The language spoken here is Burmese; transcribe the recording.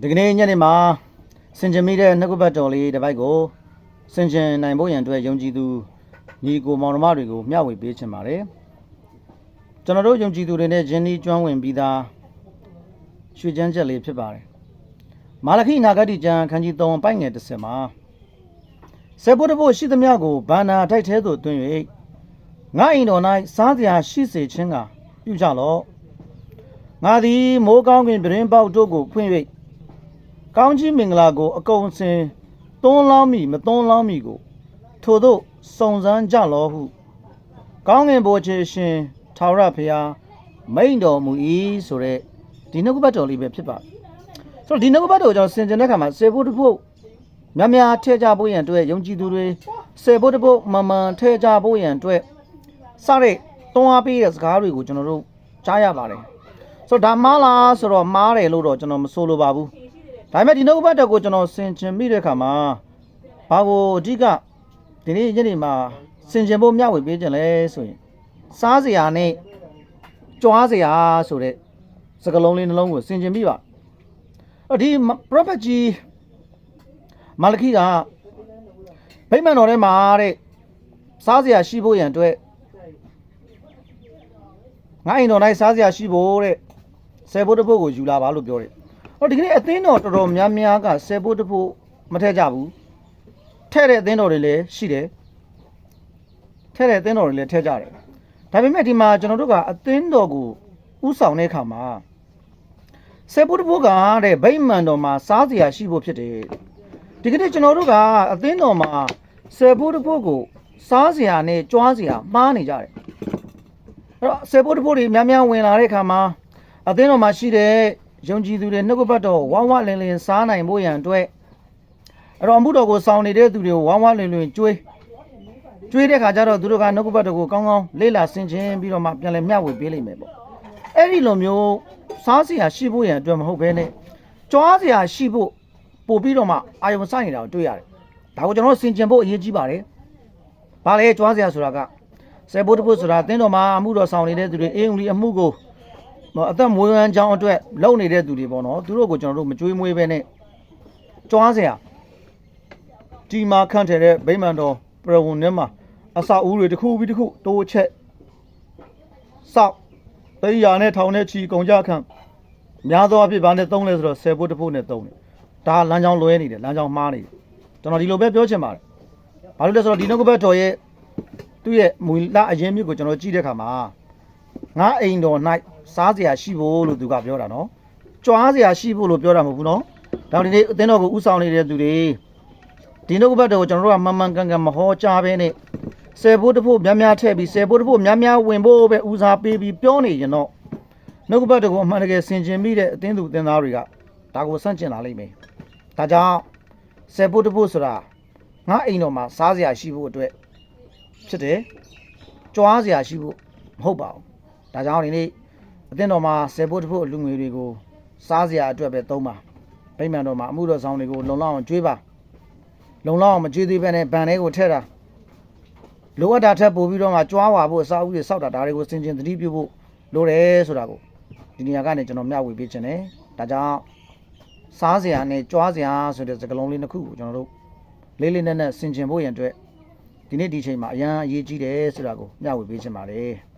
ဒီကနေ့ညနေမှာစင်ကြင်မိတဲ့နှုတ်ကပတ်တော်လေးတစ်ပိုက်ကိုစင်ကြင်နိုင်ဖို့ရန်အတွက်ယုံကြည်သူညီကိုမောင်နှမတွေကိုမျှဝေပေးချင်ပါတယ်ကျွန်တော်တို့ယုံကြည်သူတွေနဲ့ဂျင်းဒီကျွမ်းဝင်ပြီးသားရွှေချမ်းချက်လေးဖြစ်ပါတယ်မာလခိနာဂတိကျမ်းခန်းကြီး3ပိုက်ငယ်30မှာဆေဘုတ်တဖို့ရှိသမျှကိုဘာနာထိုက်ထဲသို့တွင်၍ငါအိမ်တော်၌စားစရာရှိစေခြင်းကပြုကြလော့ငါသည်မိုးကောင်းကင်ပြင်းပေါက်တို့ကိုဖွင့်၍ ကောင်းကြီးမင်္ဂလာကို အကုန်စင်သွန်းလောင်းမိမသွန်းလောင်းမိကို ထို့သို့စုံစမ်းကြလောဟု ကောင်းငင်ဘိုးချေရှင်ထာဝရဘုရားမိန်တော်မူ၏ဆိုတဲ့ဒီနှုတ်ကပတ်တော်လေးပဲဖြစ်ပါတယ်ဆိုတော့ဒီနှုတ်ကပတ်တော်ကိုကျွန်တော်ဆင်ခြင်တဲ့အခါမှာစေဖို့တစ်ဖို့များများထည့်ကြဖို့ရန်အတွက်ယုံကြည်သူတွေစေဖို့တစ်ဖို့မန်မှန်ထည့်ကြဖို့ရန်အတွက်စတဲ့တွန်းအားပေးတဲ့စကားတွေကိုကျွန်တော်တို့ကြားရပါတယ်ဆိုတော့ဒါမှားလားဆိုတော့မှားတယ်လို့တော့ကျွန်တော်မဆိုလိုပါဘူး ဒါပေမဲ့ဒီနှုတ်ကပတ်တော်ကိုကျွန်တော်ဆင်ခြင်မိတဲ့အခါမှာဘာကိုအဓိကဒီနေ့ညနေမှာဆင်ခြင်ဖို့မျှဝေပေးခြင်းလဲဆိုရင်စားစရာနဲ့ကြွားစရာဆိုတဲ့စကားလုံးလေးနှလုံးကိုဆင်ခြင်မိပါအဲ့ဒီ prophet ကြီးမာလခိကဗိမာန်တော်ထဲမှာတဲ့စားစရာရှိဖို့ရန်အတွက်ငါအိမ်တော်၌စားစရာရှိဖို့တဲ့ဆယ်ဖို့တစ်ဖို့ကိုယူလာပါလို့ပြောတယ် ဟောဒီကနေ့အသင်းတော်တော်တော်များများကဆယ်ဖို့တစ်ဖို့မထည့်ကြဘူးထည့်တဲ့အသင်းတော်တွေလည်းရှိတယ်ထည့်တဲ့အသင်းတော်တွေလည်းထည့်ကြတယ်ဒါပေမဲ့ဒီမှာကျွန်တော်တို့ကအသင်းတော်ကိုဥဆောင်တဲ့အခါမှာဆယ်ဖို့တစ်ဖို့ကတဲ့ဗိမာန်တော်မှာစားစရာရှိဖို့ဖြစ်တယ်ဒီကနေ့ကျွန်တော်တို့ကအသင်းတော်မှာဆယ်ဖို့တစ်ဖို့ကိုစားစရာနဲ့ကြွားစရာမှားနေကြတယ်အဲ့တော့ဆယ်ဖို့တစ်ဖို့တွေများများဝင်လာတဲ့အခါမှာအသင်းတော်မှာရှိတဲ့ ယုံကြည်သူတွေနှုတ်ကပတ်တော်ဝမ်းဝလင်လင်စားနိုင်ဖို့ရန်အတွက်အဲ့တော့အမှုတော်ကိုစောင့်နေတဲ့သူတွေကိုဝမ်းဝလင်လင်ကြွေးကြွေးတဲ့ခါကျတော့သူတို့ကနှုတ်ကပတ်တော်ကိုကောင်းကောင်းလေ့လာဆင်ခြင်ပြီးတော့မှပြန်လည်မျှဝေပေးလိမ့်မယ်ပေါ့အဲ့ဒီလိုမျိုးစားစရာရှိဖို့ရန်အတွက်မဟုတ်ဘဲနဲ့ကြွားစရာရှိဖို့ပို့ပြီးတော့မှအာယုံစိုက်နေတာကိုတွေ့ရတယ်ဒါကိုကျွန်တော်တို့ဆင်ခြင်ဖို့အရေးကြီးပါတယ်ဘာလဲကြွားစရာဆိုတာကဆယ်ဘုတ်တစ်ဖို့ဆိုတာအသင်းတော်မှာအမှုတော်ဆောင်နေတဲ့သူတွေအေးဦးလီအမှုကိုဟော အသက်မွေးဝမ်းကြောင်းအတွက်လုပ်နေတဲ့သူတွေပေါ့နော်သူတို့ကိုကျွန်တော်တို့မကြွေးမွေးပဲနဲ့ကြွားစရာဒီမှာခန့်ထည်တဲ့ဗိမာန်တော်ပရဝုန်ထဲမှာအဆောက်အဦတွေတစ်ခုပြီးတစ်ခုတိုးချက်ဆောက်အိယာနဲ့ထောင်နဲ့ချီကုန်ကြခံများသောအဖြစ်ဘာနဲ့သုံးလဲဆိုတော့ဆယ်ဖို့တစ်ဖို့နဲ့သုံးတယ်ဒါလမ်းကြောင်းလွဲနေတယ်လမ်းကြောင်းမှားနေတယ်ကျွန်တော်ဒီလိုပဲပြောချင်ပါတယ်ဘာလို့လဲဆိုတော့ဒီနောက်ကဘတ်တော်ရဲ့သူ့ရဲ့မူလအရင်းမြစ်ကိုကျွန်တော်ကြည့်တဲ့အခါမှာ ငါအိမ်တော်၌စားစရာရှိဖို့လို့သူကပြောတာနော်ကြွားစရာရှိဖို့လို့ပြောတာမဟုတ်ဘူးနော်ဒါဒီနေ့အသင်းတော်ကိုဥဆောင်နေတဲ့သူတွေဒီနှုတ်ကပတ်တော်ကိုကျွန်တော်တို့ကမှန်မှန်ကန်ကန်မဟောကြားဘဲနဲ့ဆယ်ဖို့တစ်ဖို့များများထည့်ပြီးဆယ်ဖို့တစ်ဖို့များများဝင်ဖို့ပဲဦးစားပေးပြီးပြောနေရင်တော့နှုတ်ကပတ်တော်ကိုအမှန်တကယ်ဆင်ခြင်မိတဲ့အသင်းသူအသင်းသားတွေကဒါကိုစန့်ကျင်လာလိမ့်မယ်ဒါကြောင့်ဆယ်ဖို့တစ်ဖို့ဆိုတာငါအိမ်တော်မှာစားစရာရှိဖို့အတွက်ဖြစ်တယ်ကြွားစရာရှိဖို့မဟုတ်ပါဘူး ဒါကြောင့်ဒီနေ့အသင်းတော်မှာဆယ်ဖို့တစ်ဖို့လူငွေတွေကိုစားစရာအတွက်ပဲသုံးပါဗိမာန်တော်မှာအမှုတော်ဆောင်တွေကိုလုံလောက်အောင်ကျွေးပါလုံလောက်အောင်မကျွေးသေးဘဲနဲ့ဗန်ထဲကိုထည့်တာလိုအပ်တာထက်ပိုပြီးတော့မှကြွားဝါဖို့အစာအုပ်တွေစောက်တာဒါတွေကိုစင်ကျင်သတိပြုဖို့လိုတယ်ဆိုတာကိုဒီနေရာကနေကျွန်တော်မျှဝေပေးခြင်းတယ်ဒါကြောင့်စားစရာနဲ့ကြွားစရာဆိုတဲ့စကားလုံးလေးနှစ်ခုကိုကျွန်တော်တို့လေးလေးနက်နက်စင်ကျင်ဖို့ရန်အတွက်ဒီနေ့ဒီချိန်မှာအရန်အရေးကြီးတယ်ဆိုတာကိုမျှဝေပေးခြင်းပါတယ်